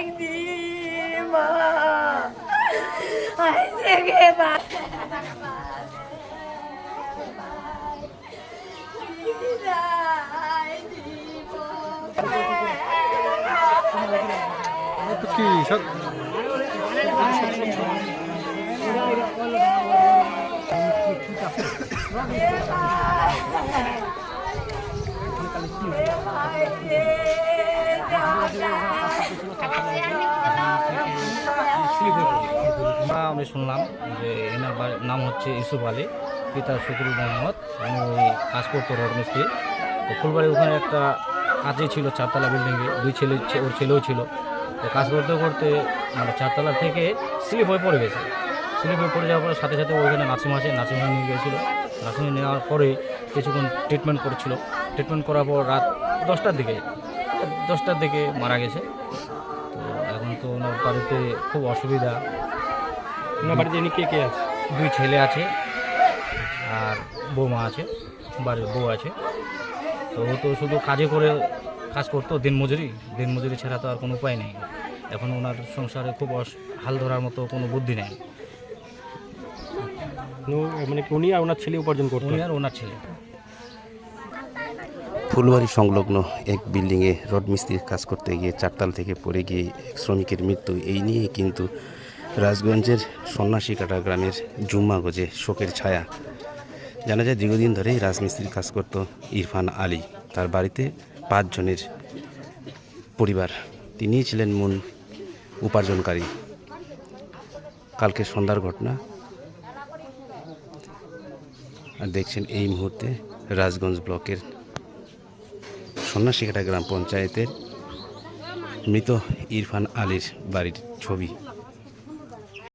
Anima. Ay, sige ba? কি সব Yeah. আমরা আমি শুনলাম যে এনার নাম হচ্ছে ইউসুফ আলী, পিতা শুক্রু মোহাম্মদ। আমি ওই কাজ করতো রড মিস্ত্রি। তো ফুলবাড়ি ওখানে একটা কাজে ছিল, চারতলা বিল্ডিংয়ে দুই ছেলে ওর ছেলেও ছিল। তো কাজ করতে করতে মানে চারতলা থেকে স্লিপ হয়ে পড়ে গেছে। স্লিপ হয়ে পড়ে যাওয়ার পরে সাথে সাথে ওইখানে নার্সিং আছে নার্সিংহোমে নিয়ে গিয়েছিল। নার্সিংহোমে নেওয়ার পরে কিছুক্ষণ ট্রিটমেন্ট করছিল। ট্রিটমেন্ট করার পর রাত দশটার দিকে দশটার দিকে মারা গেছে। তো এখন তো ওনার বাড়িতে খুব অসুবিধা। ওনার বাড়িতে এমনি কে কে আছে? দুই ছেলে আছে আর বৌমা আছে বাড়ির বউ আছে। তো ও তো শুধু কাজে করে কাজ করতো দিনমজুরি। দিনমজুরি ছাড়া তো আর কোনো উপায় নেই। এখন ওনার সংসারে খুব অস- হাল ধরার মতো কোনো বুদ্ধি নেই। মানে উনি আর ওনার ছেলে উপার্জন করতেন? উনি আর ওনার ছেলে। ফুলবাড়ি সংলগ্ন এক বিল্ডিংয়ে রড মিস্ত্রির কাজ করতে গিয়ে চারতাল থেকে পড়ে গিয়ে এক শ্রমিকের মৃত্যু। এই নিয়ে কিন্তু রাজগঞ্জের সন্ন্যাসী সন্ন্যাসীকাটা গ্রামের জুম্মাগজে শোকের ছায়া। জানা যায়, দীর্ঘদিন ধরেই রাজমিস্ত্রির কাজ করত ইরফান আলী। তার বাড়িতে পাঁচজনের পরিবার। তিনিই ছিলেন মূল উপার্জনকারী। কালকে সন্ধ্যার ঘটনা। আর দেখছেন এই মুহূর্তে রাজগঞ্জ ব্লকের সন্ন্যাসীকাটা গ্রাম পঞ্চায়েতের মৃত ইরফান আলীর বাড়ির ছবি।